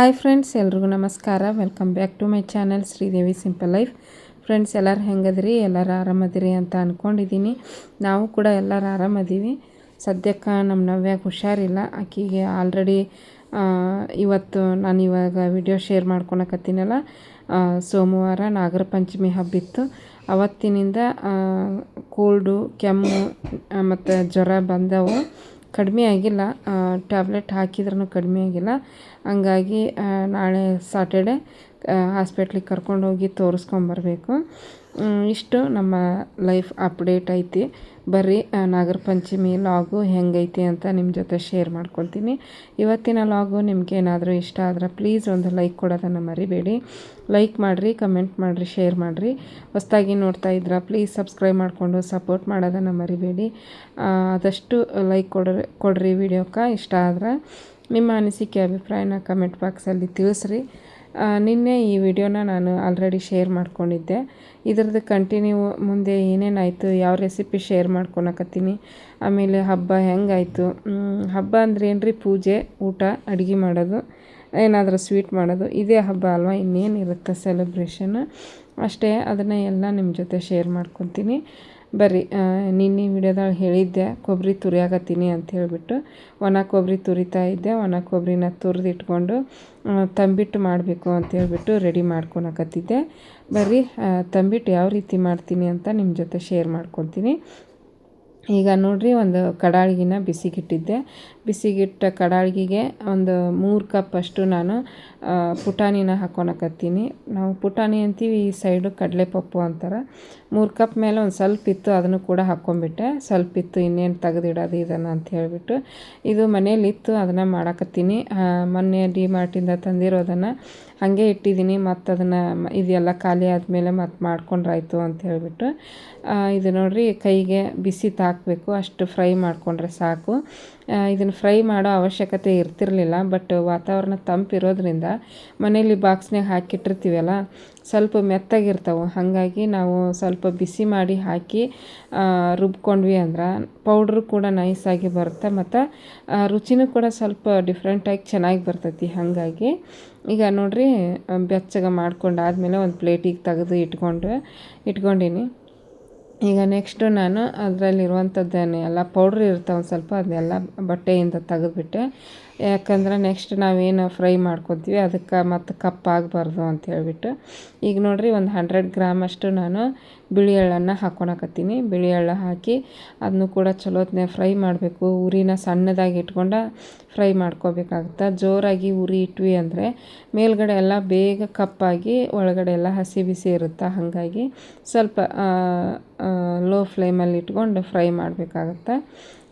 Hi friends, ಎಲ್ರಿಗೂ ನಮಸ್ಕಾರ. Welcome back to my channel Shridevi simple life. Friends, ಎಲ್ಲರೂ ಹೆಂಗದ್ರಿ? ಎಲ್ಲರೂ ಆರಾಮದಿರಿ ಅಂತ ಅಂದ್ಕೊಂಡಿದ್ದೀನಿ ನಾವು ಕೂಡ ಎಲ್ಲರೂ ಆರಾಮದೀವಿ. ಸದ್ಯಕ್ಕೆ ನಮ್ಮ ನವ್ಯಾಗ ಹುಷಾರಿಲ್ಲ. ಆಕೆಗೆ ಆಲ್ರೆಡಿ ಇವತ್ತು ನಾನು ಇವಾಗ ವಿಡಿಯೋ ಶೇರ್ ಮಾಡ್ಕೊಳಕತ್ತೀನಲ್ಲ ಸೋಮವಾರ ನಾಗರ ಪಂಚಮಿ ಹಬ್ಬಿತ್ತು ಅವತ್ತಿನಿಂದ ಕೋಲ್ಡು, ಕೆಮ್ಮು ಮತ್ತು ಜ್ವರ ಬಂದವು. ಕಡಿಮೆ ಆಗಿಲ್ಲ. ಟ್ಯಾಬ್ಲೆಟ್ ಹಾಕಿದ್ರೂ ಕಡಿಮೆ ಆಗಿಲ್ಲ. ಹಂಗಾಗಿ ನಾಳೆ ಸಾಟರ್ಡೆ ಹಾಸ್ಪಿಟ್ಲಿಗೆ ಕರ್ಕೊಂಡೋಗಿ ತೋರಿಸ್ಕೊಂಬರ್ಬೇಕು. ಇಷ್ಟು ನಮ್ಮ ಲೈಫ್ ಅಪ್ಡೇಟ್ ಐತಿ. ಬರ್ರಿ ನಾಗರ ಪಂಚಮಿ ಲಾಗು ಹೆಂಗೈತಿ ಅಂತ ನಿಮ್ಮ ಜೊತೆ ಶೇರ್ ಮಾಡ್ಕೊಳ್ತೀನಿ. ಇವತ್ತಿನ ಲಾಗು ನಿಮಗೆ ಏನಾದರೂ ಇಷ್ಟ ಆದ್ರೆ ಪ್ಲೀಸ್ ಒಂದು ಲೈಕ್ ಕೊಡೋದನ್ನು ಮರಿಬೇಡಿ. ಲೈಕ್ ಮಾಡಿರಿ ಕಮೆಂಟ್ ಮಾಡಿರಿ ಶೇರ್ ಮಾಡಿರಿ. ಹೊಸ್ದಾಗಿ ನೋಡ್ತಾ ಇದ್ರೆ ಪ್ಲೀಸ್ ಸಬ್ಸ್ಕ್ರೈಬ್ ಮಾಡಿಕೊಂಡು ಸಪೋರ್ಟ್ ಮಾಡೋದನ್ನು ಮರಿಬೇಡಿ. ಆದಷ್ಟು ಲೈಕ್ ಕೊಡ್ರಿ ಕೊಡ್ರಿ ವಿಡಿಯೋಕ್ಕೆ ಇಷ್ಟ ಆದ್ರೆ ನಿಮ್ಮ ಅನಿಸಿಕೆ, ಅಭಿಪ್ರಾಯನ ಕಮೆಂಟ್ ಬಾಕ್ಸಲ್ಲಿ ತಿಳಿಸ್ರಿ. ನಿನ್ನೆ ಈ ವಿಡಿಯೋನ ನಾನು ಆಲ್ರೆಡಿ ಶೇರ್ ಮಾಡ್ಕೊಂಡಿದ್ದೆ. ಇದರದ್ದು ಕಂಟಿನ್ಯೂ ಮುಂದೆ ಏನೇನಾಯಿತು, ಯಾವ ರೆಸಿಪಿ ಶೇರ್ ಮಾಡ್ಕೊಳಕತ್ತೀನಿ, ಆಮೇಲೆ ಹಬ್ಬ ಹೆಂಗಾಯಿತು ಹಬ್ಬ ಅಂದ್ರೆ ಏನ್ರಿ? ಪೂಜೆ, ಊಟ, ಅಡುಗೆ ಮಾಡೋದು, ಏನಾದರೂ ಸ್ವೀಟ್ ಮಾಡೋದು, ಇದೇ ಹಬ್ಬ ಅಲ್ವಾ? ಇನ್ನೇನಿರುತ್ತೆ ಸೆಲೆಬ್ರೇಷನ್ ಅಷ್ಟೇ, ಅದನ್ನು ಎಲ್ಲ ನಿಮ್ಮ ಜೊತೆ ಶೇರ್ ಮಾಡ್ಕೊತೀನಿ. ಬರ್ರಿ ನಿನ್ನೆ ವಿಡಿಯೋದಾಗ ಹೇಳಿದ್ದೆ ಕೊಬ್ಬರಿ ತುರಿಯಾಕತ್ತೀನಿ ಅಂತ ಹೇಳಿಬಿಟ್ಟು. ಒಣ ಕೊಬ್ಬರಿ ತುರಿತಾ ಇದ್ದೆ, ಒಣ ಕೊಬ್ಬರಿನ ತುರಿದಿಟ್ಕೊಂಡು ತಂಬಿಟ್ಟು ಮಾಡಬೇಕು ಅಂತ ಹೇಳಿಬಿಟ್ಟು ರೆಡಿ ಮಾಡ್ಕೊಳಕತ್ತಿದ್ದೆ ಬರ್ರಿ ತಂಬಿಟ್ಟು ಯಾವ ರೀತಿ ಮಾಡ್ತೀನಿ ಅಂತ ನಿಮ್ಮ ಜೊತೆ ಶೇರ್ ಮಾಡ್ಕೊತೀನಿ. ಈಗ ನೋಡಿರಿ ಒಂದು ಕಡಾಳಿಗಿನ ಬಿಸಿಗಿಟ್ಟಿದ್ದೆ. ಬಿಸಿಗಿಟ್ಟ ಕಡಾಳಿಗೆ ಒಂದು ಮೂರು ಕಪ್ ಅಷ್ಟು ನಾನು ಪುಟಾಣಿನ ಹಾಕ್ಕೊಳಕತ್ತೀನಿ ನಾವು ಪುಟಾಣಿ ಅಂತೀವಿ, ಈ ಸೈಡು ಕಡಲೆಪಪ್ಪು ಅಂತಾರೆ. ಮೂರು ಕಪ್ ಮೇಲೆ ಒಂದು ಸ್ವಲ್ಪ ಇತ್ತು ಅದನ್ನು ಕೂಡ ಹಾಕ್ಕೊಂಬಿಟ್ಟೆ ಸ್ವಲ್ಪ ಇತ್ತು ಇನ್ನೇನು ತೆಗೆದಿಡೋದು ಇದನ್ನು ಅಂತ ಹೇಳಿಬಿಟ್ಟು ಇದು ಮನೇಲಿತ್ತು ಅದನ್ನು ಮಾಡಾಕತ್ತೀನಿ. ಮೊನ್ನೆ ಡಿ ಮಾರ್ಟಿಂದ ತಂದಿರೋದನ್ನು ಹಾಗೆ ಇಟ್ಟಿದ್ದೀನಿ ಮತ್ತು ಅದನ್ನು ಇದೆಲ್ಲ ಖಾಲಿ ಆದಮೇಲೆ ಮತ್ತು ಮಾಡ್ಕೊಂಡ್ರಾಯ್ತು ಅಂತ ಹೇಳಿಬಿಟ್ಟು ಇದು ನೋಡಿರಿ ಕೈಗೆ ಬಿಸಿ ತಾಕಬೇಕು, ಅಷ್ಟು ಫ್ರೈ ಮಾಡಿಕೊಂಡ್ರೆ ಸಾಕು. ಇದನ್ನು ಫ್ರೈ ಮಾಡೋ ಅವಶ್ಯಕತೆ ಇರ್ತಿರಲಿಲ್ಲ ಬಟ್ ವಾತಾವರಣ ತಂಪಿರೋದ್ರಿಂದ ಮನೇಲಿ ಬಾಕ್ಸ್ನಾಗ ಹಾಕಿಟ್ಟಿರ್ತೀವಲ್ಲ, ಸ್ವಲ್ಪ ಮೆತ್ತಗಿರ್ತಾವೆ. ಹಾಗಾಗಿ ನಾವು ಸ್ವಲ್ಪ ಬಿಸಿ ಮಾಡಿ ಹಾಕಿ ರುಬ್ಕೊಂಡ್ವಿ ಅಂದ್ರೆ ಪೌಡ್ರು ಕೂಡ ನೈಸಾಗಿ ಬರುತ್ತೆ, ಮತ್ತು ರುಚಿನೂ ಕೂಡ ಸ್ವಲ್ಪ ಡಿಫ್ರೆಂಟಾಗಿ ಚೆನ್ನಾಗಿ ಬರ್ತೈತಿ. ಹಾಗಾಗಿ ಈಗ ನೋಡಿರಿ, ಬೆಚ್ಚಗೆ ಮಾಡ್ಕೊಂಡಾದ್ಮೇಲೆ ಒಂದು ಪ್ಲೇಟಿಗೆ ತೆಗೆದು ಇಟ್ಕೊಂಡು, ಇಟ್ಕೊಂಡೀನಿ. ಈಗ ನೆಕ್ಸ್ಟು ನಾನು ಅದರಲ್ಲಿರುವಂಥದ್ದೇನೆ ಎಲ್ಲ ಪೌಡ್ರ್ ಇರುತ್ತೆ ಒಂದು ಸ್ವಲ್ಪ ಅದನ್ನೆಲ್ಲ ಬಟ್ಟೆಯಿಂದ ತೆಗೆದ್ಬಿಟ್ಟೆ. ಯಾಕಂದ್ರೆ ನೆಕ್ಸ್ಟ್ ನಾವೇನು ಫ್ರೈ ಮಾಡ್ಕೊತೀವಿ, ಅದಕ್ಕೆ ಮತ್ತು ಕಪ್ಪಾಗಬಾರ್ದು ಅಂತ ಹೇಳಿಬಿಟ್ಟು. ಈಗ ನೋಡಿರಿ ಒಂದು ಹಂಡ್ರೆಡ್ ಗ್ರಾಮ್ ಅಷ್ಟು ನಾನು ಬಿಳಿ ಎಳ್ಳನ್ನು ಹಾಕ್ಕೊಳಕತ್ತೀನಿ ಬಿಳಿ ಎಳ್ಳು ಹಾಕಿ ಅದನ್ನು ಕೂಡ ಚಲೋತ್ನೇ ಫ್ರೈ ಮಾಡಬೇಕು. ಉರಿನ ಸಣ್ಣದಾಗಿ ಇಟ್ಕೊಂಡು ಫ್ರೈ ಮಾಡ್ಕೋಬೇಕಾಗುತ್ತೆ. ಜೋರಾಗಿ ಉರಿ ಇಟ್ವಿ ಅಂದರೆ ಮೇಲ್ಗಡೆ ಎಲ್ಲ ಬೇಗ ಕಪ್ಪಾಗಿ ಒಳಗಡೆ ಎಲ್ಲ ಹಸಿ ಬಿಸಿ ಇರುತ್ತೆ? ಹಾಗಾಗಿ ಸ್ವಲ್ಪ ಲೋ ಫ್ಲೇಮಲ್ಲಿ ಇಟ್ಕೊಂಡು ಫ್ರೈ ಮಾಡಬೇಕಾಗತ್ತೆ?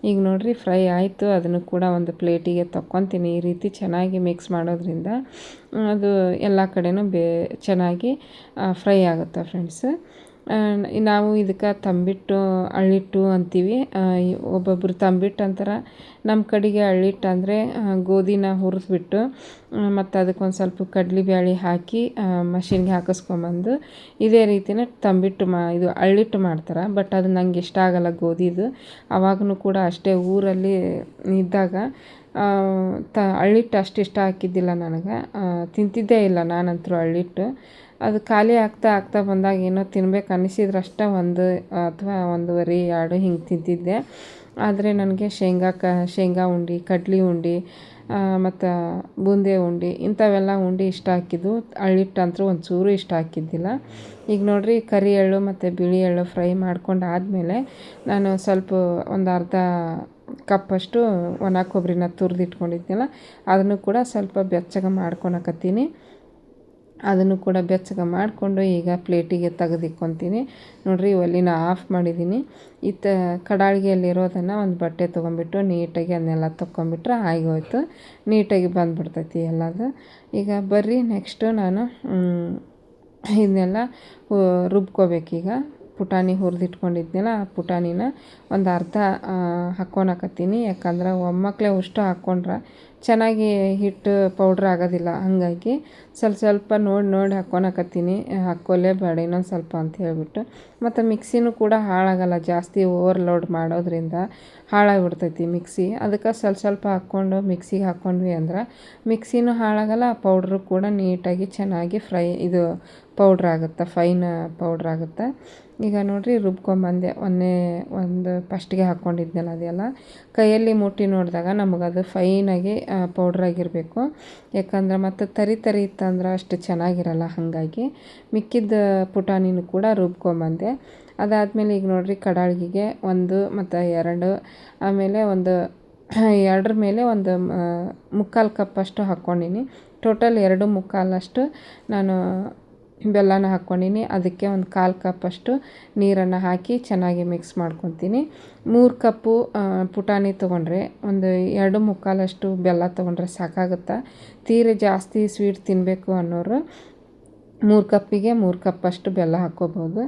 ಈಗ ನೋಡಿರಿ ಫ್ರೈ ಆಯಿತು. ಅದನ್ನು ಕೂಡ ಒಂದು ಪ್ಲೇಟಿಗೆ ತಕ್ಕೊತೀನಿ. ಈ ರೀತಿ ಚೆನ್ನಾಗಿ ಮಿಕ್ಸ್ ಮಾಡೋದ್ರಿಂದ ಅದು ಎಲ್ಲ ಕಡೆಯೂ ಬೇ ಚೆನ್ನಾಗಿ ಫ್ರೈ ಆಗುತ್ತೆ ಫ್ರೆಂಡ್ಸ್ ನಾವು ಇದಕ್ಕೆ ತಂಬಿಟ್ಟು ಅಳ್ಳಿಟ್ಟು ಅಂತೀವಿ. ಒಬ್ಬೊಬ್ಬರು ತಂಬಿಟ್ಟು ಅಂತಾರೆ. ನಮ್ಮ ಕಡೆಗೆ ಅಳ್ಳಿಟ್ಟು ಅಂದರೆ ಗೋಧಿನ ಹುರಿದ್ಬಿಟ್ಟು ಮತ್ತು ಅದಕ್ಕೊಂದು ಸ್ವಲ್ಪ ಕಡಲೆಬೇಳೆ ಹಾಕಿ ಮಷಿನ್ಗೆ ಹಾಕಿಸ್ಕೊಂಬಂದು, ಇದೇ ರೀತಿನ ತಂಬಿಟ್ಟು ಮಾ, ಇದು ಅಳ್ಳಿಟ್ಟು ಮಾಡ್ತಾರೆ. ಬಟ್ ಅದು ನಂಗೆ ಇಷ್ಟ ಆಗಲ್ಲ ಗೋಧಿದು ಅವಾಗೂ ಕೂಡ ಅಷ್ಟೇ ಊರಲ್ಲಿ ಇದ್ದಾಗ ತ ಅಳ್ಳಿಟ್ಟು ಅಷ್ಟು ಇಷ್ಟ ಹಾಕಿದ್ದಿಲ್ಲ ನನಗೆ. ತಿಂತಿದ್ದೇ ಇಲ್ಲ ನಾನಂತೂ ಅಳ್ಳಿಟ್ಟು ಅದು ಖಾಲಿ ಆಗ್ತಾ ಆಗ್ತಾ ಬಂದಾಗ ಏನೋ ತಿನ್ಬೇಕು ಅನ್ನಿಸಿದ್ರೆ ಅಷ್ಟೇ ಒಂದು, ಅಥವಾ ಒಂದೂವರೆ, ಎರಡು ಹಿಂಗೆ ತಿಂತಿದ್ದೆ. ಆದರೆ ನನಗೆ ಶೇಂಗಾ ಕ, ಶೇಂಗಾ ಉಂಡೆ, ಕಡ್ಲೆ ಉಂಡೆ ಮತ್ತು ಬೂಂದಿ ಉಂಡೆ, ಇಂಥವೆಲ್ಲ ಉಂಡೆ ಇಷ್ಟ ಹಾಕಿದ್ದು. ಅಳ್ಳಿಟ್ಟು ಅಂತೂ ಒಂಚೂರು ಇಷ್ಟ ಹಾಕಿದ್ದಿಲ್ಲ. ಈಗ ನೋಡಿರಿ, ಕರಿ ಎಳ್ಳು ಮತ್ತು ಬಿಳಿ ಎಳ್ಳು ಫ್ರೈ ಮಾಡ್ಕೊಂಡು ಆದಮೇಲೆ ನಾನು ಸ್ವಲ್ಪ ಒಂದು ಅರ್ಧ ಕಪ್ಪಷ್ಟು ಒಣ ಕೊಬ್ಬರಿನ ತುರಿದಿಟ್ಕೊಂಡಿದ್ದೆನಲ್ಲ ಅದನ್ನು ಕೂಡ ಸ್ವಲ್ಪ ಬೆಚ್ಚಗೆ ಮಾಡ್ಕೊಳಕತ್ತೀನಿ. ಅದನ್ನು ಕೂಡ ಬೆಚ್ಚಗೆ ಮಾಡಿಕೊಂಡು ಈಗ ಪ್ಲೇಟಿಗೆ ತೆಗೆದಿಕ್ಕೊತೀನಿ. ನೋಡಿರಿ ಒಲಿನ ಆಫ್ ಮಾಡಿದ್ದೀನಿ. ಇತ್ತ ಕಡಾಳಿಗೆಯಲ್ಲಿರೋದನ್ನು ಒಂದು ಬಟ್ಟೆ ತೊಗೊಂಬಿಟ್ಟು ನೀಟಾಗಿ ಅದನ್ನೆಲ್ಲ ತೊಗೊಂಬಿಟ್ರೆ ಆಗೋಯ್ತು. ನೀಟಾಗಿ ಬಂದುಬಿಡ್ತೈತಿ ಎಲ್ಲದು. ಈಗ ಬರ್ರಿ ನೆಕ್ಸ್ಟು ನಾನು ಇದನ್ನೆಲ್ಲ ರುಬ್ಕೋಬೇಕೀಗ. ಪುಟಾಣಿ ಹುರಿದಿಟ್ಕೊಂಡಿದ್ನಲ್ಲ, ಆ ಪುಟಾಣಿನ ಒಂದು ಅರ್ಧ ಹಾಕ್ಕೊಳಕತ್ತೀನಿ ಯಾಕಂದ್ರೆ ಒಮ್ಮಕ್ಕಲೇ ಅಷ್ಟು ಹಾಕ್ಕೊಂಡ್ರೆ ಚೆನ್ನಾಗಿ ಹಿಟ್ಟು ಪೌಡ್ರ್ ಆಗೋದಿಲ್ಲ. ಹಾಗಾಗಿ ಸ್ವಲ್ಪ ಸ್ವಲ್ಪ ನೋಡಿ ನೋಡಿ ಹಾಕ್ಕೊಳಕತ್ತೀನಿ ಹಾಕ್ಕೊಲೇಬೇಡ ಇನ್ನೊಂದು ಸ್ವಲ್ಪ ಅಂತ ಹೇಳಿಬಿಟ್ಟು. ಮತ್ತು ಮಿಕ್ಸಿನೂ ಕೂಡ ಹಾಳಾಗಲ್ಲ. ಜಾಸ್ತಿ ಓವರ್ಲೋಡ್ ಮಾಡೋದ್ರಿಂದ ಹಾಳಾಗಿಬಿಡ್ತೈತಿ ಮಿಕ್ಸಿ. ಅದಕ್ಕೆ ಸ್ವಲ್ಪ ಸ್ವಲ್ಪ ಹಾಕ್ಕೊಂಡು ಮಿಕ್ಸಿಗೆ ಹಾಕ್ಕೊಂಡ್ವಿ ಅಂದ್ರೆ ಮಿಕ್ಸಿನೂ ಹಾಳಾಗಲ್ಲ, ಪೌಡ್ರು ಕೂಡ ನೀಟಾಗಿ ಚೆನ್ನಾಗಿ ಫ್ರೈ ಇದು ಪೌಡ್ರ್ ಆಗುತ್ತೆ, ಫೈನ್ ಪೌಡ್ರ್ ಆಗುತ್ತೆ. ಈಗ ನೋಡಿರಿ ರುಬ್ಕೊಂಬಂದೆ ಒಂದೇ ಒಂದು ಫಸ್ಟಿಗೆ ಹಾಕ್ಕೊಂಡಿದ್ನಲ್ಲ ಅದೆಲ್ಲ. ಕೈಯಲ್ಲಿ ಮುಟ್ಟಿ ನೋಡಿದಾಗ ನಮಗದು ಫೈನಾಗಿ ಪೌಡ್ರಾಗಿರಬೇಕು ಯಾಕಂದ್ರೆ ಮತ್ತು ತರಿ ತರಿ ಇತ್ತಂದ್ರೆ ಅಷ್ಟು ಚೆನ್ನಾಗಿರಲ್ಲ ಹಾಗಾಗಿ. ಮಿಕ್ಕಿದ ಪುಟಾಣಿನೂ ಕೂಡ ರುಬ್ಕೊಂಬಂದೆ ಅದಾದಮೇಲೆ ಈಗ ನೋಡಿರಿ ಕಡಾಳಿಗೆ ಒಂದು ಮತ್ತು ಎರಡು, ಆಮೇಲೆ ಒಂದು, ಎರಡರ ಮೇಲೆ ಒಂದು ಮುಕ್ಕಾಲು ಕಪ್ಪಷ್ಟು ಹಾಕ್ಕೊಂಡಿನಿ. ಟೋಟಲ್ ಎರಡು ಮುಕ್ಕಾಲಷ್ಟು ನಾನು ಬೆಲ್ಲನ ಹಾಕ್ಕೊಂಡೀನಿ. ಅದಕ್ಕೆ ಒಂದು ಕಾಲು ಕಪ್ಪಷ್ಟು ನೀರನ್ನು ಹಾಕಿ ಚೆನ್ನಾಗಿ ಮಿಕ್ಸ್ ಮಾಡ್ಕೊತೀನಿ. ಮೂರು ಕಪ್ಪು ಪುಟಾಣಿ ತೊಗೊಂಡ್ರೆ ಒಂದು ಎರಡು ಮುಕ್ಕಾಲಷ್ಟು ಬೆಲ್ಲ ತೊಗೊಂಡ್ರೆ ಸಾಕಾಗುತ್ತೆ? ತೀರ ಜಾಸ್ತಿ ಸ್ವೀಟ್ ತಿನ್ನಬೇಕು ಅನ್ನೋರು ಮೂರು ಕಪ್ಪಿಗೆ ಮೂರು ಕಪ್ಪಷ್ಟು ಬೆಲ್ಲ ಹಾಕ್ಕೋಬೋದು.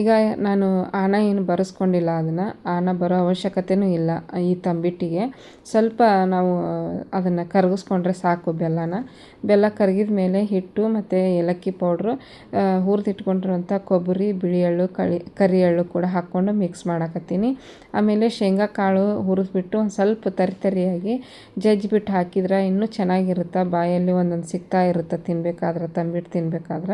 ಈಗ ನಾನು ಆನ ಏನು ಬರೆಸ್ಕೊಂಡಿಲ್ಲ ಅದನ್ನು, ಆನ ಬರೋ ಅವಶ್ಯಕತೆಯೂ ಇಲ್ಲ ಈ ತಂಬಿಟ್ಟಿಗೆ. ಸ್ವಲ್ಪ ನಾವು ಅದನ್ನು ಕರಗಿಸ್ಕೊಂಡ್ರೆ ಸಾಕು ಬೆಲ್ಲನ. ಬೆಲ್ಲ ಕರಗಿದ ಮೇಲೆ ಹಿಟ್ಟು ಮತ್ತು ಏಲಕ್ಕಿ ಪೌಡ್ರು ಹುರಿದಿಟ್ಕೊಂಡಿರುವಂಥ ಕೊಬ್ಬರಿ ಬಿಳಿ ಎಳ್ಳು ಕಳಿ ಕರಿ ಎಳ್ಳು ಕೂಡ ಹಾಕ್ಕೊಂಡು ಮಿಕ್ಸ್ ಮಾಡಾಕತ್ತೀನಿ. ಆಮೇಲೆ ಶೇಂಗಾ ಕಾಳು ಹುರಿದ್ಬಿಟ್ಟು ಒಂದು ಸ್ವಲ್ಪ ತರಿ ತರಿಯಾಗಿ ಜಜ್ಜಿಬಿಟ್ಟು ಹಾಕಿದ್ರೆ ಇನ್ನೂ ಚೆನ್ನಾಗಿರುತ್ತೆ? ಬಾಯಲ್ಲಿ ಒಂದೊಂದು ಸಿಗ್ತಾ ಇರುತ್ತೆ ತಿನ್ಬೇಕಾದ್ರೆ, ತಂಬಿಟ್ಟು ತಿನ್ಬೇಕಾದ್ರೆ.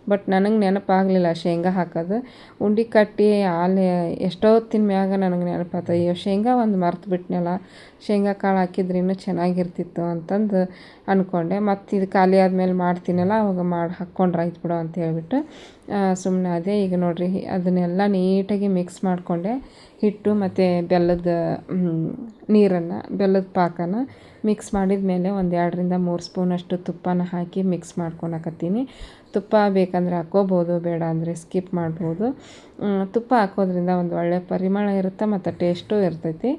ಬಟ್ ನನಗೆ ನೆನಪಾಗಲಿಲ್ಲ ಶೇಂಗಾ ಹಾಕೋದು. ಉಂಡೆ ಕಟ್ಟಿ ಆಲೆ ಎಷ್ಟೊತ್ತಿನ ಮ್ಯಾಗ ನನಗೆ ನೆನಪಾತ ಅಯ್ಯೋ ಶೇಂಗಾ ಒಂದು ಮರ್ತು ಬಿಟ್ನಲ್ಲ, ಶೇಂಗಾ ಕಾಳು ಹಾಕಿದ್ರೆ ಇನ್ನೂ ಚೆನ್ನಾಗಿರ್ತಿತ್ತು ಅಂತಂದು ಅಂದ್ಕೊಂಡೆ ಮತ್ತು ಇದು ಖಾಲಿ ಆದಮೇಲೆ ಮಾಡ್ತೀನಲ್ಲ, ಅವಾಗ ಮಾಡಿ ಹಾಕ್ಕೊಂಡ್ರೆ ಆಯ್ತು ಬಿಡು ಅಂತ ಹೇಳಿಬಿಟ್ಟು ಸುಮ್ಮನೆ ಅದೇ ಈಗ ನೋಡಿರಿ, ಅದನ್ನೆಲ್ಲ ನೀಟಾಗಿ ಮಿಕ್ಸ್ ಮಾಡಿಕೊಂಡೆ. ಹಿಟ್ಟು ಮತ್ತು ಬೆಲ್ಲದ ನೀರನ್ನು, ಬೆಲ್ಲದ ಪಾಕನ ಮಿಕ್ಸ್ ಮಾಡಿದ ಮೇಲೆ ಒಂದು ಎರಡರಿಂದ ಮೂರು ಸ್ಪೂನಷ್ಟು ತುಪ್ಪನ ಹಾಕಿ ಮಿಕ್ಸ್ ಮಾಡ್ಕೊಳಕತ್ತೀನಿ ತುಪ್ಪ ಬೇಕಂದರೆ ಹಾಕ್ಕೋಬೋದು, ಬೇಡ ಅಂದರೆ ಸ್ಕಿಪ್ ಮಾಡ್ಬೋದು. ತುಪ್ಪ ಹಾಕೋದ್ರಿಂದ ಒಂದು ಒಳ್ಳೆಯ ಪರಿಮಳ ಇರುತ್ತೆ ಮತ್ತು ಟೇಸ್ಟು ಇರ್ತೈತಿ.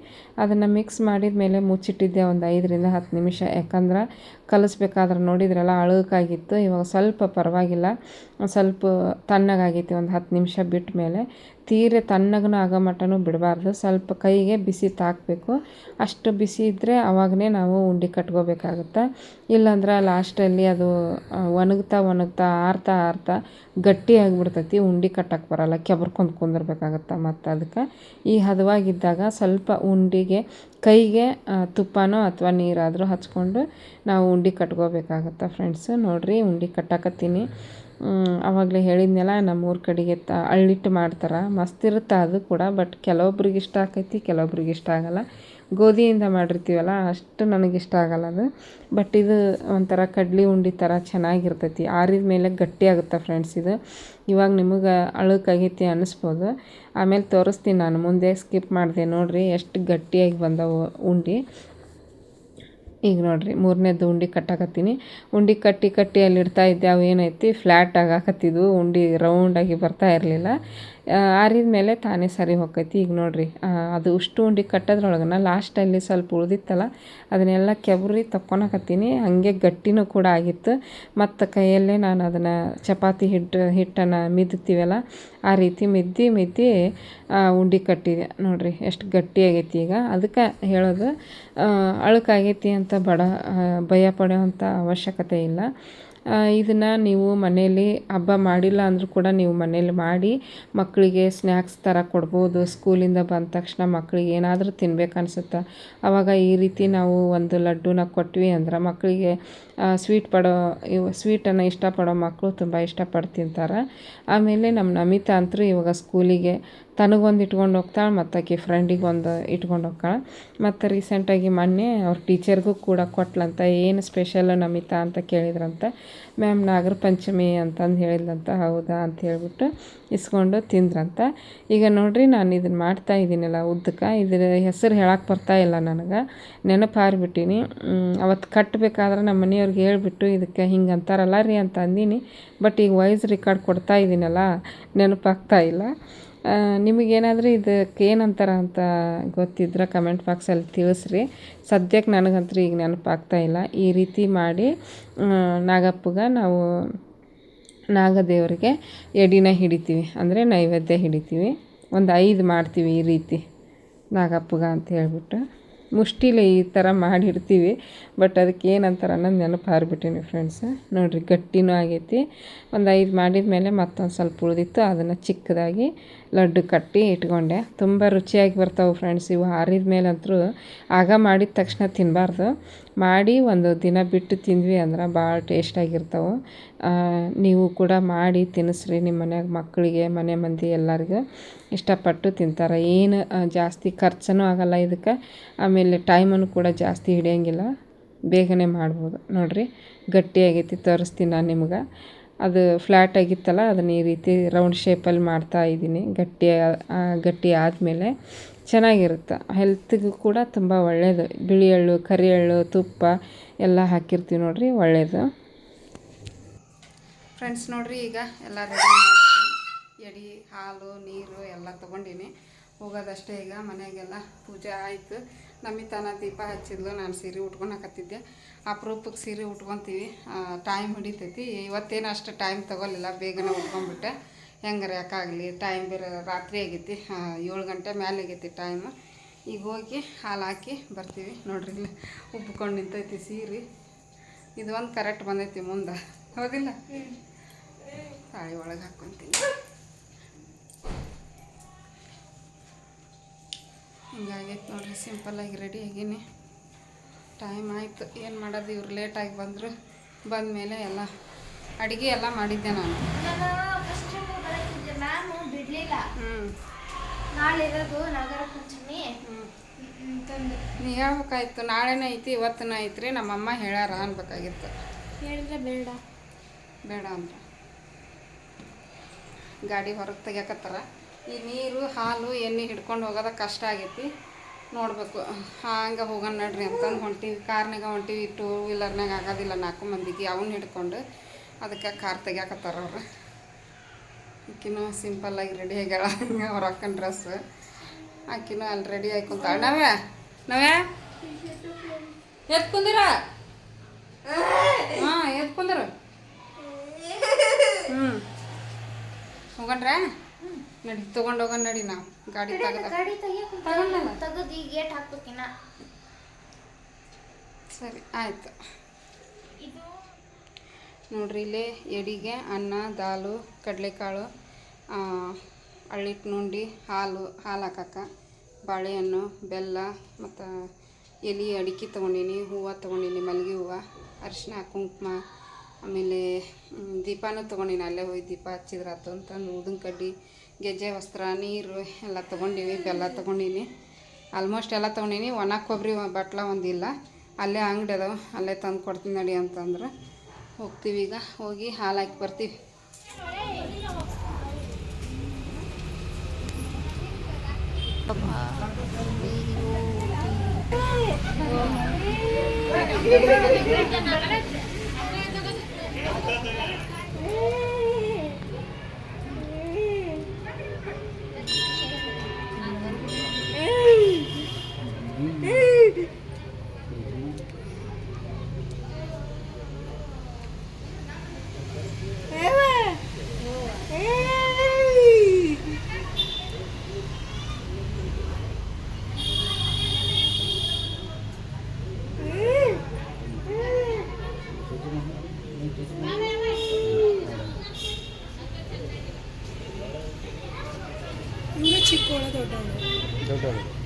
ಅದನ್ನು ಮಿಕ್ಸ್ ಮಾಡಿದ ಮೇಲೆ ಮುಚ್ಚಿಟ್ಟಿದ್ದೆ ಒಂದು ಐದರಿಂದ ಹತ್ತು ನಿಮಿಷ. ಯಾಕಂದ್ರೆ ಕಲಿಸ್ಬೇಕಾದ್ರೆ ನೋಡಿದ್ರಲ್ಲ ಅಳುಕಾಗಿತ್ತು ಇವಾಗ ಸ್ವಲ್ಪ ಪರವಾಗಿಲ್ಲ. ಸ್ವಲ್ಪ ತಣ್ಣಗಾಗೈತಿ, ಒಂದು ಹತ್ತು ನಿಮಿಷ ಬಿಟ್ಟ ಮೇಲೆ ತೀರೆ ತಣ್ಣಗೂ ಆಗೋ ಮಟ್ಟನೂ ಬಿಡಬಾರ್ದು. ಸ್ವಲ್ಪ ಕೈಗೆ ಬಿಸಿ ತಾಕಬೇಕು. ಅಷ್ಟು ಬಿಸಿ ಇದ್ದರೆ ಆವಾಗಲೇ ನಾವು ಉಂಡೆ ಕಟ್ಕೋಬೇಕಾಗುತ್ತೆ. ಇಲ್ಲಾಂದ್ರೆ ಲಾಸ್ಟಲ್ಲಿ ಅದು ಒಣಗ್ತಾ ಒಣಗ್ತಾ, ಆರ್ತಾ ಆರ್ತಾ ಗಟ್ಟಿ ಆಗಿಬಿಡ್ತೈತಿ. ಉಂಡೆ ಕಟ್ಟಕ್ಕೆ ಬರೋಲ್ಲ. ಕೆಬರ್ಕೊಂಡು ಕುಂದಿರ್ಬೇಕಾಗತ್ತೆ ಮತ್ತು ಅದಕ್ಕೆ. ಈ ಹದವಾಗಿದ್ದಾಗ ಸ್ವಲ್ಪ ಉಂಡಿಗೆ, ಕೈಗೆ ತುಪ್ಪನೋ ಅಥವಾ ನೀರಾದರೂ ಹಚ್ಕೊಂಡು ನಾವು ಉಂಡಿ ಕಟ್ಕೋಬೇಕಾಗತ್ತೆ. ಫ್ರೆಂಡ್ಸು, ನೋಡಿರಿ, ಉಂಡಿ ಕಟ್ಟಾಕತ್ತೀನಿ. ಆವಾಗಲೇ ಹೇಳಿದ್ನಲ್ಲ, ನಮ್ಮೂರ ಕಡೆಗೆ ತ ಅಳ್ಳಿಟ್ಟು ಮಾಡ್ತಾರೆ. ಮಸ್ತ್ ಇರುತ್ತೆ ಅದು ಕೂಡ ಬಟ್ ಕೆಲವೊಬ್ರಿಗೆ ಇಷ್ಟ ಆಕೈತಿ, ಕೆಲವೊಬ್ರಿಗೆ ಇಷ್ಟ ಆಗಲ್ಲ. ಗೋಧಿಯಿಂದ ಮಾಡಿರ್ತೀವಲ್ಲ, ಅಷ್ಟು ನನಗೆ ಇಷ್ಟ ಆಗಲ್ಲ ಅದು. ಬಟ್ ಇದು ಒಂಥರ ಕಡ್ಲೆ ಉಂಡೆ ಥರ ಚೆನ್ನಾಗಿರ್ತೈತಿ. ಆರಿದ ಮೇಲೆ ಗಟ್ಟಿ ಆಗುತ್ತೆ ಫ್ರೆಂಡ್ಸ್ ಇದು. ಇವಾಗ ನಿಮಗೆ ಅಳುಕಾಗೈತಿ ಅನ್ನಿಸ್ಬೋದು ಆಮೇಲೆ ತೋರಿಸ್ತೀನಿ ನಾನು, ಮುಂದೆ ಸ್ಕಿಪ್ ಮಾಡಿದೆ ನೋಡಿರಿ, ಎಷ್ಟು ಗಟ್ಟಿಯಾಗಿ ಬಂದವು ಉಂಡೆ. ಈಗ ನೋಡ್ರಿ ಮೂರನೇದು ಉಂಡಿ ಕಟ್ಟಾಕತ್ತೀನಿ. ಉಂಡಿ ಕಟ್ಟಿ ಕಟ್ಟಿ ಅಲ್ಲಿ ಇಡ್ತಾ ಇದ್ದೆ, ಅವು ಏನೈತಿ ಫ್ಲ್ಯಾಟ್ ಆಗಾಕತ್ತಿದ್ವು ಉಂಡಿ ರೌಂಡಾಗಿ ಬರ್ತಾ ಇರಲಿಲ್ಲ. ಆರಿದ ಮೇಲೆ ತಾನೇ ಸರಿ ಹೋಗ್ತೈತಿ ಈಗ ನೋಡಿರಿ ಅದು ಉಷ್ಟು ಉಂಡೆ ಕಟ್ಟೋದ್ರೊಳಗನ ಲಾಸ್ಟಲ್ಲಿ ಸ್ವಲ್ಪ ಉಳಿದಿತ್ತಲ್ಲ, ಅದನ್ನೆಲ್ಲ ಕೆಬ್ರಿ ತಕ್ಕೊಳಕತ್ತೀನಿ ಹಾಗೆ ಗಟ್ಟಿನೂ ಕೂಡ ಆಗಿತ್ತು. ಮತ್ತು ಕೈಯಲ್ಲೇ ನಾನು ಅದನ್ನು ಚಪಾತಿ ಹಿಟ್ಟು, ಹಿಟ್ಟನ್ನು ಮಿದ್ತೀವಲ್ಲ ಆ ರೀತಿ ಮಿದ್ದಿ ಮಿದ್ದಿ ಉಂಡೆ ಕಟ್ಟಿದೆ. ನೋಡಿರಿ, ಎಷ್ಟು ಗಟ್ಟಿ ಆಗೈತಿ ಈಗ. ಅದಕ್ಕೆ ಹೇಳೋದು ಅಳುಕಾಗೈತಿ ಅಂತ ಬಡ ಭಯ ಪಡೋವಂಥ ಅವಶ್ಯಕತೆ ಇಲ್ಲ. ಇದನ್ನು ನೀವು ಮನೆಯಲ್ಲಿ ಹಬ್ಬ ಮಾಡಿಲ್ಲ ಅಂದರೂ ಕೂಡ ನೀವು ಮನೇಲಿ ಮಾಡಿ ಮಕ್ಕಳಿಗೆ ಸ್ನ್ಯಾಕ್ಸ್ ಥರ ಕೊಡ್ಬೋದು. ಸ್ಕೂಲಿಂದ ಬಂದ ತಕ್ಷಣ ಮಕ್ಕಳಿಗೆ ಏನಾದರೂ ತಿನ್ಬೇಕು ಅನ್ಸುತ್ತೆ? ಆವಾಗ ಈ ರೀತಿ ನಾವು ಒಂದು ಲಡ್ಡುನ ಕೊಟ್ವಿ ಅಂದ್ರೆ ಮಕ್ಕಳಿಗೆ ಸ್ವೀಟ್ ಪಡೋ, ಇವು ಸ್ವೀಟನ್ನು ಇಷ್ಟಪಡೋ ಮಕ್ಕಳು ತುಂಬ ಇಷ್ಟಪಟ್ಟು ತಿಂತಾರೆ. ಆಮೇಲೆ ನಮ್ಮ ನಮಿತಾ ಅಂತೂ ಇವಾಗ ಸ್ಕೂಲಿಗೆ ತನಗೊಂದು ಇಟ್ಕೊಂಡು ಹೋಗ್ತಾಳೆ, ಮತ್ತು ಆಕೆ ಫ್ರೆಂಡಿಗೆ ಒಂದು ಇಟ್ಕೊಂಡು ಹೋಗ್ತಾಳೆ. ಮತ್ತು ರೀಸೆಂಟಾಗಿ ಮೊನ್ನೆ ಅವ್ರ ಟೀಚರ್ಗೂ ಕೂಡ ಕೊಟ್ಲಂತ, ಏನು ಸ್ಪೆಷಲ್ ನಮಿತಾ? ಅಂತ ಕೇಳಿದ್ರಂತೆ. ಮ್ಯಾಮ್ ನಾಗರ ಪಂಚಮಿ ಅಂತಂದು ಹೇಳಿದ್ಲಂತ, ಹೌದಾ? ಅಂತ ಹೇಳಿಬಿಟ್ಟು ಇಸ್ಕೊಂಡು ತಿಂದ್ರಂತ. ಈಗ ನೋಡಿರಿ, ನಾನು ಇದನ್ನು ಮಾಡ್ತಾ ಇದ್ದೀನಲ್ಲ ಉದ್ದಕ್ಕೆ, ಇದ್ರ ಹೆಸರು ಹೇಳಕ್ಕೆ ಬರ್ತಾ ಇಲ್ಲ ನನಗೆ. ನೆನಪು ಹಾರಿಬಿಟ್ಟೀನಿ ಅವತ್ತು ಕಟ್ಟಬೇಕಾದ್ರೆ ನಮ್ಮ ಮನೆಯವ್ರಿಗೆ ಹೇಳಿಬಿಟ್ಟು ಇದಕ್ಕೆ ಹಿಂಗೆ ಅಂತಾರಲ್ಲ ರೀ ಅಂತ ಅಂದೀನಿ. ಬಟ್ ಈಗ ವಾಯ್ಸ್ ರೆಕಾರ್ಡ್ ಕೊಡ್ತಾ ಇದ್ದೀನಲ್ಲ ನೆನಪಾಗ್ತಾ ಇಲ್ಲ. ನಿಮಗೇನಾದರೂ ಇದಕ್ಕೆ ಏನಂತಾರ ಅಂತ ಗೊತ್ತಿದ್ರೆ ಕಮೆಂಟ್ ಬಾಕ್ಸಲ್ಲಿ ತಿಳಿಸ್ರಿ. ಸದ್ಯಕ್ಕೆ ನನಗಂತೂ ಈಗ ನೆನಪಾಗ್ತಾ ಇಲ್ಲ. ಈ ರೀತಿ ಮಾಡಿ ನಾಗಪ್ಪಗ ನಾವು ನಾಗದೇವರಿಗೆ ಎಡಿನ ಹಿಡಿತೀವಿ. ಅಂದರೆ ನೈವೇದ್ಯ ಹಿಡಿತೀವಿ. ಒಂದು ಐದು ಮಾಡ್ತೀವಿ ಈ ರೀತಿ ನಾಗಪ್ಪಗ ಅಂತ ಹೇಳ್ಬಿಟ್ಟು. ಮುಷ್ಟಿಲೆ ಈ ಥರ ಮಾಡಿರ್ತೀವಿ. ಬಟ್ ಅದಕ್ಕೆ ಏನಂತಾರ ಅನ್ನೋದು ನೆನಪು ಹಾರಿಬಿಟ್ಟಿನಿ ಫ್ರೆಂಡ್ಸ್ ನೋಡಿರಿ, ಗಟ್ಟಿನೂ ಆಗೈತಿ. ಒಂದು ಐದು ಮಾಡಿದ ಮೇಲೆ ಮತ್ತೊಂದು ಸ್ವಲ್ಪ ಉಳಿದಿತ್ತು. ಅದನ್ನು ಚಿಕ್ಕದಾಗಿ ಲಡ್ಡು ಕಟ್ಟಿ ಇಟ್ಕೊಂಡೆ. ತುಂಬ ರುಚಿಯಾಗಿ ಬರ್ತಾವೆ ಫ್ರೆಂಡ್ಸ್ ಇವು. ಆರಿದ ಮೇಲಂತೂ ಆಗ ಮಾಡಿದ ತಕ್ಷಣ ತಿನ್ನಬಾರ್ದು ಮಾಡಿ ಒಂದು ದಿನ ಬಿಟ್ಟು ತಿಂದ್ವಿ ಅಂದ್ರೆ ಭಾಳ ಟೇಸ್ಟಾಗಿರ್ತಾವೆ ನೀವು ಕೂಡ ಮಾಡಿ ತಿನ್ನಿಸ್ರಿ ನಿಮ್ಮ ಮನ್ಯಾಗ ಮಕ್ಕಳಿಗೆ ಮನೆ ಮಂದಿ ಎಲ್ಲರಿಗೂ. ಇಷ್ಟಪಟ್ಟು ತಿಂತಾರೆ. ಏನು ಜಾಸ್ತಿ ಖರ್ಚನೂ ಆಗಲ್ಲ ಇದಕ್ಕೆ. ಆಮೇಲೆ ಟೈಮನ್ನು ಕೂಡ ಜಾಸ್ತಿ ಹಿಡಿಯೋಂಗಿಲ್ಲ. ಬೇಗನೆ ಮಾಡ್ಬೋದು. ನೋಡಿರಿ ಗಟ್ಟಿಯಾಗೈತಿ ತೋರಿಸ್ತೀನಿ ನಾನು ನಿಮ್ಗೆ. ಅದು ಫ್ಲ್ಯಾಟ್ ಆಗಿತ್ತಲ್ಲ, ಅದನ್ನ ಈ ರೀತಿ ರೌಂಡ್ ಶೇಪಲ್ಲಿ ಮಾಡ್ತಾ ಇದ್ದೀನಿ. ಗಟ್ಟಿ ಗಟ್ಟಿ ಆದಮೇಲೆ ಚೆನ್ನಾಗಿರುತ್ತೆ. ಹೆಲ್ತ್ಗೂ ಕೂಡ ತುಂಬ ಒಳ್ಳೆಯದು ಬಿಳಿ ಎಳ್ಳು, ಕರಿ ಎಳ್ಳು, ತುಪ್ಪ ಎಲ್ಲ ಹಾಕಿರ್ತೀವಿ ನೋಡಿರಿ ಒಳ್ಳೆಯದು ಫ್ರೆಂಡ್ಸ್ ನೋಡಿರಿ, ಈಗ ಎಲ್ಲ ರೆಡಿ ಎಡಿ, ಹಾಲು, ನೀರು ಎಲ್ಲ ತೊಗೊಂಡಿನಿ. ಹೋಗೋದಷ್ಟೇ ಈಗ ಮನೆಗೆಲ್ಲ ಪೂಜೆ ಆಯಿತು. ನಮಿತಾನ ದೀಪ ಹಚ್ಚಿದ್ಲು ನಾನು ಸೀರೆ ಉಟ್ಕೊಳಕತ್ತಿದ್ದೆ. ಅಪರೂಪಕ್ಕೆ ಸೀರೆ ಉಟ್ಕೊತೀವಿ. ಟೈಮ್ ಹಿಡಿತೈತಿ. ಇವತ್ತೇನು ಅಷ್ಟು ಟೈಮ್ ತೊಗೊಲಿಲ್ಲ ಬೇಗನೆ ಉಟ್ಕೊಂಡ್ಬಿಟ್ಟೆ. ಹೆಂಗಾರೆ ಯಾಕಾಗಲಿ ಟೈಮ್ ಬೇರೆ ರಾತ್ರಿ ಆಗೈತಿ. ಏಳು ಗಂಟೆ ಮೇಲೆ ಆಗೈತಿ ಟೈಮ್ ಈಗ ಹೋಗಿ ಹಾಲು ಹಾಕಿ ಬರ್ತೀವಿ. ನೋಡ್ರಿ ಇಲ್ಲಿ ಉಬ್ಕೊಂಡು ನಿಂತೈತಿ ಸೀರೆ. ಇದು ಒಂದು ಕರೆಕ್ಟ್ ಬಂದೈತಿ ಮುಂದೆ. ಹೌದಿಲ್ಲ? ತಾಳಿ ಒಳಗೆ ಹಾಕ್ಕೊತೀನಿ ಹಿಂಗಾಗೈತೆ ನೋಡಿರಿ ಸಿಂಪಲ್ಲಾಗಿ ರೆಡಿ ಆಗೀನಿ. ಟೈಮ್ ಆಯಿತು ಏನು ಮಾಡೋದು ಇವ್ರು ಲೇಟಾಗಿ ಬಂದರು. ಬಂದಮೇಲೆ ಎಲ್ಲ ಅಡುಗೆ ಎಲ್ಲ ಮಾಡಿದ್ದೆ ನಾನು. ಮ್ಯಾಮು ಬಿಡ್ಲಿಲ್ಲ. ಹ್ಞೂ ನಾಳೆ ಇರೋದು ನಾಗರ ಪಂಚಮಿ. ನೀ ಹೇಳ್ಬೇಕಾಯ್ತು ನಾಳೆನೇ ಐತಿ ಇವತ್ತನ ಐತ್ರಿ ನಮ್ಮಮ್ಮ ಹೇಳ್ಯಾರ ಅನ್ಬೇಕಾಗಿತ್ತು. ಹೇಳಿದ್ರೆ ಬೇಡ. ಬೇಡ ಅಂದ್ರೆ. ಗಾಡಿ ಹೊರಗೆ ತೆಗಿಯಕತ್ತಾರ? ಈ ನೀರು, ಹಾಲು, ಎಣ್ಣೆ ಹಿಡ್ಕೊಂಡು ಹೋಗೋದ ಕಷ್ಟ ಆಗೈತಿ. ನೋಡಬೇಕು. ಹಂಗೆ ಹೋಗೋಣ ನಡ್ರಿ ಅಂತಂದು ಹೊಂಟೀವಿ. ಕಾರ್ನಾಗ ಹೊಂಟೀವಿ. ಟೂ ವೀಲರ್ನಾಗ ಆಗೋದಿಲ್ಲ. ನಾಲ್ಕು ಮಂದಿಗೆ ಅವನ್ನ ಹಿಡ್ಕೊಂಡು ಅದಕ್ಕೆ ಕಾರ್ ತೆಗಿಯಕತ್ತಾರ ಅವ್ರು. ಆಕಿನೂ ಸಿಂಪಲ್ಲಾಗಿ ರೆಡಿ ಆಗ್ಯಾಳ. ಅವ್ರ ಅಕ್ಕನ ಡ್ರೆಸ್ ಆಕಿನೂ ಅಲ್ಲಿ ರೆಡಿ ಆಯ್ಕೊಂತಾಳ ನಾವೇ ನಾವೇ ಎತ್ ಕುಂದಿರ? ಹಾಂ ಎತ್ ಕುಂದಿರ. ಹ್ಞೂ ಹೋಗಣ್ರ? ನಡಿ ತೊಗೊಂಡು ಹೋಗೋಣ ನಡಿ ನಾವು. ಗಾಡಿ ಗಾಡಿ ತೆಗೆದು ಗೇಟ್ ಹಾಕ್ಬೇಕಿನ್ನ ಸರಿ ಆಯಿತು. ನೋಡ್ರಿ ಇಲ್ಲಿ ಎಡಿಗೆ ಅನ್ನ ದಾಲು ಕಡಲೆಕಾಳು ಅಳ್ಳಿಟ್ಟು ನುಂಡಿ ಹಾಲು ಹಾಲು ಹಾಕಕ್ಕ. ಬಾಳೆಹಣ್ಣು ಬೆಲ್ಲ ಮತ್ತು ಎಲೆ ಅಡಿಕೆ ತೊಗೊಂಡೀನಿ ಹೂವು ತೊಗೊಂಡೀನಿ ಮಲ್ಲಿಗೆ ಹೂವು ಅರಿಶಿನ ಕುಂಕುಮ ಆಮೇಲೆ ದೀಪನೂ ತೊಗೊಂಡೀನಿ ಅಲ್ಲೇ ಹೋಗಿ ದೀಪ ಹಚ್ಚಿದ್ರಾತು ಅಂತಂದು ಊದಿನ ಕಡ್ಡಿ ಗೆಜ್ಜೆ, ವಸ್ತ್ರ, ನೀರು ಎಲ್ಲ ತೊಗೊಂಡಿವಿ, ಬೆಲ್ಲ ತೊಗೊಂಡೀನಿ. ಆಲ್ಮೋಸ್ಟ್ ಎಲ್ಲ ತೊಗೊಂಡೀನಿ. ಒಣ ಕೊಬ್ಬರಿ ಬಟ್ಲ ಒಂದಿಲ್ಲ. ಅಲ್ಲೇ ಅಂಗಡಿ ಅದಾವೆ. ಅಲ್ಲೇ ತಂದು ಕೊಡ್ತೀನಿ ನಡಿ ಅಂತಂದ್ರೆ. ಹೋಗ್ತೀವಿ ಈಗ. ಹೋಗಿ ಹಾಲು ಹಾಕಿ ಬರ್ತೀವಿ. どうだ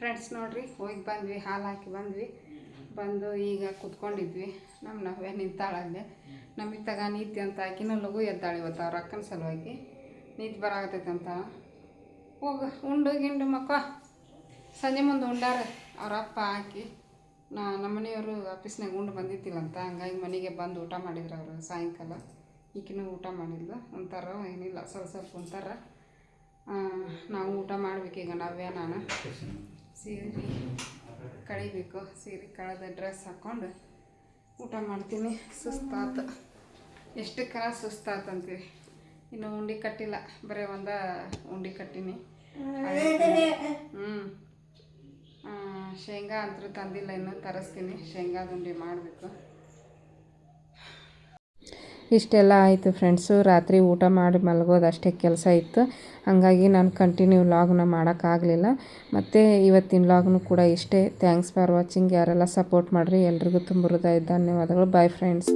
ಫ್ರೆಂಡ್ಸ್ ನೋಡ್ರಿ, ಹೋಗಿ ಬಂದ್ವಿ, ಹಾಲು ಹಾಕಿ ಬಂದ್ವಿ. ಬಂದು ಈಗ ಕುತ್ಕೊಂಡಿದ್ವಿ. ನಮ್ಮ ನವ್ಯ ನಿಂತಾಳಲ್ಲೇ ನಮಗೆ ತಗ ನೀತಿ ಅಂತ ಆಕಿನೂ ಲಘು ಎದ್ದಾಳೆ ಇವತ್ತು ಅವ್ರ ಅಕ್ಕನ ಸಲುವಾಗಿ. ನೀತಿ ಬರಾಕತ್ತೈತೆ ಅಂತ. ಹೋಗು, ಉಂಡು, ಗಿಂಡು ಮಕ್ಕ ಸಂಜೆ ಮುಂದೆ ಉಂಡಾರ ಅವ್ರ ಅಪ್ಪ ಹಾಕಿ. ನಾ ನಮ್ಮ ಮನೆಯವರು ಆಫೀಸ್ನಾಗ ಉಂಡು ಬಂದಿತ್ತಿಲ್ಲಂತ ಹಂಗಾಗಿ ಮನೆಗೆ ಬಂದು ಊಟ ಮಾಡಿದ್ರು ಅವರು ಸಾಯಂಕಾಲ. ಈಕಿನೂ ಊಟ ಮಾಡಿಲ್ಲ ಒಂಥರ ಏನಿಲ್ಲ, ಸ್ವಲ್ಪ ಸ್ವಲ್ಪ ಒಂಥರ ನಾವು ಊಟ ಮಾಡ್ಬೇಕೀಗ ನಾವೇ ನಾನು. ಸೀರೆ ಕಳಿಬೇಕು ಸೀರೆ ಕಳೆದ ಡ್ರೆಸ್ ಹಾಕ್ಕೊಂಡು ಊಟ ಮಾಡ್ತೀನಿ. ಸುಸ್ತಾತು. ಕರ ಸುಸ್ತಾತಂತೀವಿ ಇನ್ನು ಉಂಡೆ ಕಟ್ಟಿಲ್ಲ. ಬರೀ ಒಂದ ಉಂಡೆ ಕಟ್ಟಿನಿ. ಹ್ಞೂ ಶೇಂಗಾ ಅಂತೂ ತಂದಿಲ್ಲ, ಇನ್ನು ತರಿಸ್ತೀನಿ. ಶೇಂಗಾದ ಉಂಡೆ ಮಾಡಬೇಕು. ಇಷ್ಟೆಲ್ಲ ಆಯಿತು ಫ್ರೆಂಡ್ಸು ರಾತ್ರಿ ಊಟ ಮಾಡಿ ಮಲಗೋದು ಅಷ್ಟೇ ಕೆಲಸ ಇತ್ತು. ಹಾಗಾಗಿ ನಾನು ಕಂಟಿನ್ಯೂ ಲಾಗ್ನ ಮಾಡೋಕ್ಕಾಗಲಿಲ್ಲ ಮತ್ತು ಇವತ್ತಿನ ಲಾಗ್ನು ಕೂಡ ಇಷ್ಟೇ. ಥ್ಯಾಂಕ್ಸ್ ಫಾರ್ ವಾಚಿಂಗ್ ಯಾರೆಲ್ಲ ಸಪೋರ್ಟ್ ಮಾಡಿರಿ ಎಲ್ರಿಗೂ ತುಂಬ ಹೃದಯ ಧನ್ಯವಾದಗಳು. Bye friends